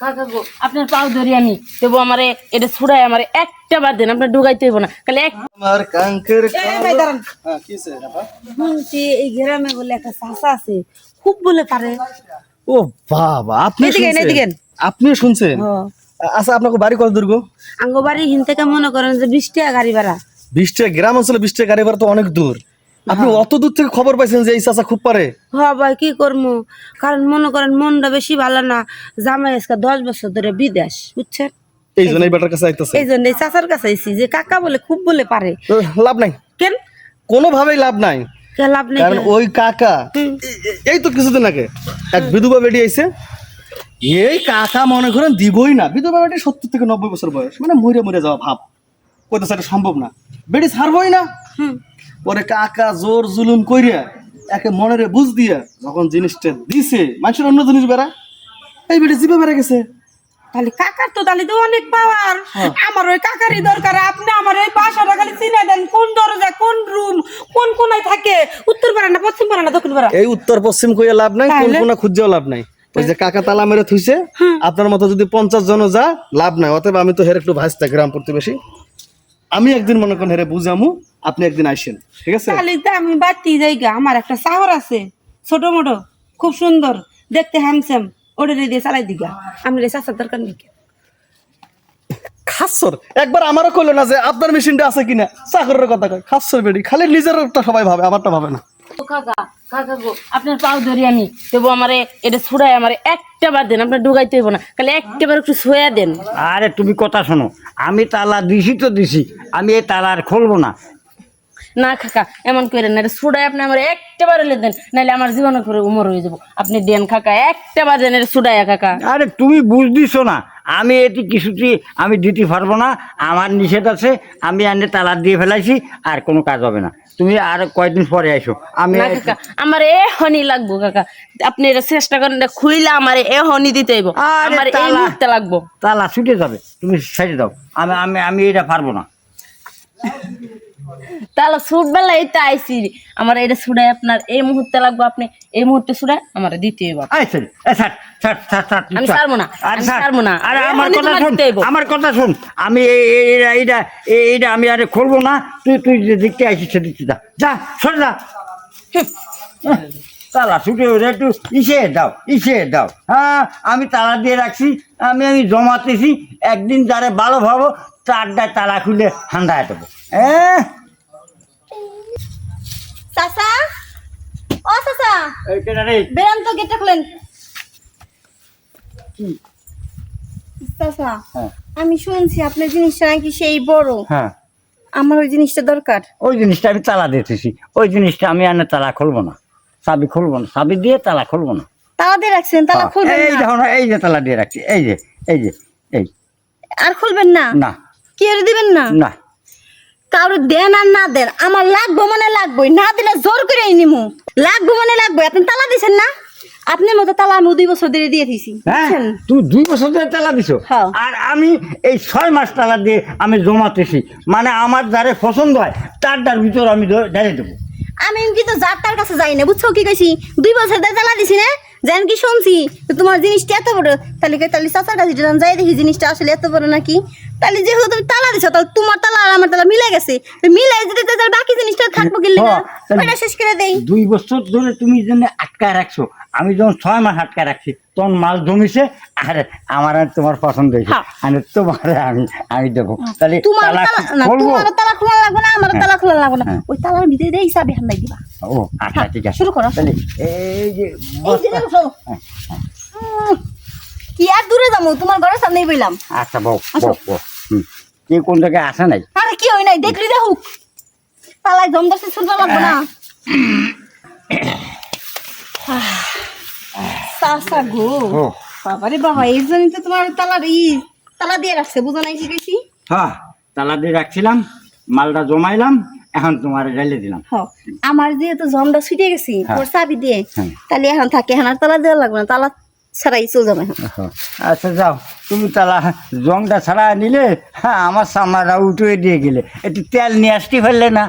কাকা গো? আপনার পাও ধরি আমি। দেবো আমারে এটা ছুড়াই আমারে একটা বার দেন আপনার ঢুকাইতে হইব না। খালি এক আমার কাঙ্কের ভাই দাঁড়ান। হ্যাঁ শুনছি এই গ্রামে বলে একটা চাষা আছে খুব বলে পারে। ও বাবা আপনি এদিকে, শুনছেন? আপনিও শুনছেন? আচ্ছা আপনাকে বাড়ি কত দুর্গ আঙ্গবাড়ি হিন থেকে মনে করেন যে বিশ টাকা গাড়ি ভাড়া। বিশ টাকা গ্রাম অঞ্চলে বিশ টাকা গাড়ি ভাড়া তো অনেক দূর। আপনি অত দূর থেকে খবর পাইছেন যে এই চাচা খুব পারে? হ ভাই কি করব কারণ মনে করেন মনটা বেশি ভালো না। জামাই আজকে দশ বছর ধরে বিদেশ বুঝছেন? এই জন্য এই বেটার কাছে আইতেছে। এই জন্য এই চাচার কাছে আইছি যে কাকা বলে খুব বলে পারে। লাভ নাই। কেন? কোনোভাবেই লাভ নাই। লাভ নেই কারণ ওই কাকা এই তো কিছুদিন আগে এক বিধবা বেটি আইছে। এই কাকা মনে করেন দিবই না। বিধবা বেটি সত্তর থেকে নব্বই বছর বয়স। মানে মরে মরে যাওয়া ভাব। কইতেছে এটা সম্ভব না। বেটি ছাড়বই না। হুম। পরে কাকা জোর জুলুম কইরা একে মনের বুঝ দিয়া যখন জিনিসটা দিছে মানুষের অন্য জিনিস বেড়া। এই বেটি জিভে বেড়া গেছে। তাহলে কাকার তো তাহলে তো অনেক পাওয়ার আমার ওই কাকারই দরকার। আপনি আমার এই বাসাটা খালি চিনে দেন কোন দরজা কোন রুম কোন কোনায় থাকে? উত্তর পাড়া না পশ্চিম পাড়া না দক্ষিণ পাড়া? এই উত্তর পশ্চিম কইয়া লাভ নাই কোন? কোনা খুঁজেও লাভ নাই। ওই যে কাকা তালা মেরে থুইছে আপনার মতো যদি পঞ্চাশ জন যা লাভ নাই। অতএব আমি তো হের একটু ভাসতে গ্রাম প্রতিবেশী। আমি একদিন মনে করেন হেরে বুঝামু আপনি একদিন আসেন ঠিক আছে? তাহলে তো আমি যাই জায়গা। আমার একটা শহর আছে ছোট মোটো খুব সুন্দর দেখতে হ্যামসেম ওটা দিয়ে চালাই দিগা। আমি রে চাষার দরকার নেই খাসর? একবার আমারও কইলো না যে আপনার মেশিনটা আছে কিনা। চাকরের কথা কয় খাসর বেডি। খালি নিজেরটা সবাই ভাবে আমারটা ভাবে না। কাকা কাকা গো আপনার পাও ধরি আমি। দেবো আমারে এটা ছুড়াই আমারে একটা বার দেন আপনার ঢুকাইতে হইব না। খালি একটা বার একটু ছুঁয়া দেন। আরে তুমি কথা শোনো আমি তালা দিছি তো দিছি আমি এই তালা আর খুলবো না। না কাকা এমন করেন না এটা ছুড়াই আপনি আমার একটা বার হলে দেন নাহলে আমার জীবনে করে উমর হয়ে যাব। আপনি দেন কাকা একটা বার দেন এটা ছুড়াইয়া কাকা। আরে তুমি বুঝ দিছো না আমি এটি কিছুটি আমি দিতে পারব না আমার নিষেধ আছে আমি এনে তালা দিয়ে ফেলাইছি আর কোনো কাজ হবে না। তুমি আর কয়েকদিন পরে আইসো। আমি না কাকা আমার এ হনি লাগবো কাকা। আপনি এটা চেষ্টা করেন এটা খুইলে আমার এ হনি দিতে হইব। আরে আমার এই তালা। মুহূর্তে লাগবো। তালা ছুটে যাবে তুমি ছেড়ে দাও। আমি আমি আমি এটা পারব না। তাহলে সুট বেলা এই তো আইসি আমার এটা ছুড়াই আপনার এই মুহূর্তে লাগবো আপনি এই মুহূর্তে ছুড়াই আমার দিতে হইব আই ছেড়ে এ ছাড় ছাড় ছাড় ছাড় আমি ছাড়। ছাড়বো না, আমি ছাড়। ছাড়বো না। আরে আমার কথা শুন আমার কথা শুন আমি এই এই- এইটা এইটা এই- এইটা আমি আরে খুলবো না তুই তুই যে দেখতে আইসিস সে দিচ্ছি যা। যা সরে যা। তালা ছুটে ওরে একটু ইসে দাও ইসে দাও। হ্যাঁ আমি তালা দিয়ে রাখছি আমি আমি জমাতেছি একদিন যারে ভালো ভাবো চারটায় তালা খুলে হান্দায় দেবো। হ্যাঁ? চাচা? ও চাচা বেরান তো গেটটা খুলেন। চাচা হ্যাঁ। আমি শুনছি আপনার জিনিসটা নাকি সেই বড়। হ্যাঁ। আমার ওই জিনিসটা দরকার। ওই জিনিসটা আমি তালা দিতেছি। ওই জিনিসটা আমি আনে তালা খুলবো না। চাবি খুলবো না। চাবি দিয়ে তালা খুলবো না। তালা দিয়ে রাখছেন তালা খুলবেন এই না। দেখো এই যে তালা দিয়ে রাখছি। এই যে এই যে এই। আর খুলবেন না? না। কি আর দিবেন না? না। কারও দেন আর না দেন আমার লাগবো মানে লাগবোই না দিলে জোর করে নিমু। লাগবো মানে লাগবো আপনি তালা দিছেন না? আপনার মতো তালা আমি দুই বছর ধরে দিয়ে দিছি হ্যাঁ বুঝছেন? তুই দুই বছর ধরে তালা দিছো? হ্যাঁ। আর আমি এই ছয় মাস তালা দিয়ে আমি জমাতেছি মানে আমার যারে পছন্দ হয় তারটার ভিতর আমি ঢেলে দেবো। আমি কিন্তু যার তার কাছে যাই না বুঝছ কি কইছি? দুই বছর ধরে তালা দিছি না যেন কি শুনছি তো তোমার জিনিসটা এত বড় তাহলে তাহলে চাচার কাছে যখন যাই দেখি জিনিসটা আসলে এত বড় নাকি? তাহলে যেহেতু তুমি তালা দিছো তাহলে তোমার তালা আর আমার তালা মিলে গেছে। মিলাই যদি তাহলে বাকি জিনিসটা থাকব কি লিগা? হ্যাঁ, ওটা শেষ করে দেই। দুই বছর ধরে তুমি যেন আটকায় রাখছো আমি যখন ছয় মাস আটকায় রাখছি তখন মাল জমিছে আর আমার আর তোমার পছন্দ হয়েছে। হ্যাঁ। আর তোমার আমি আমি দেবো। তাহলে তোমার তোমার তালা খোলা লাগবে না আমার তালা খোলা লাগবে না। হ্যাঁ। ওই তালার ভিতরে দিয়ে হিসাবে হান্দাই দিবা। ও আচ্ছা ঠিক আছে। শুরু করো। তাহলে এই যে এই যে কি আর দূরে যাব? তোমার ঘরের সামনেই বইলাম। আচ্ছা বউ বউ বউ হুম। কে কোন জায়গায় আসে নাই? আরে কি হয় নাই? দেখলি দেখুক তালায় জমদাসে শুনতে লাগবে না। চাচা গো। বাবারে বাবা এই তো তোমার তালার ই তালা দিয়ে রাখছে। বুঝো নাই শিখেছি হ্যাঁ তালা দিয়ে রাখছিলাম মালটা জমাইলাম এখন তোমার ঢেলে দিলাম। আমার যেহেতু জমদা ছুটে গেছি হ্যাঁ। ওর চাবি দিয়ে হ্যাঁ। তাহলে এখন থাকে এখন আর তালা দেওয়া লাগবে না। তালা ছাড়াই চলে যাবে। আচ্ছা যাও, তুমি তালা জংটা ছাড়া নিলে হ্যাঁ আমার সামারা উঠে দিয়ে গেলে। একটু তেল নিয়ে আসতে পারলে না?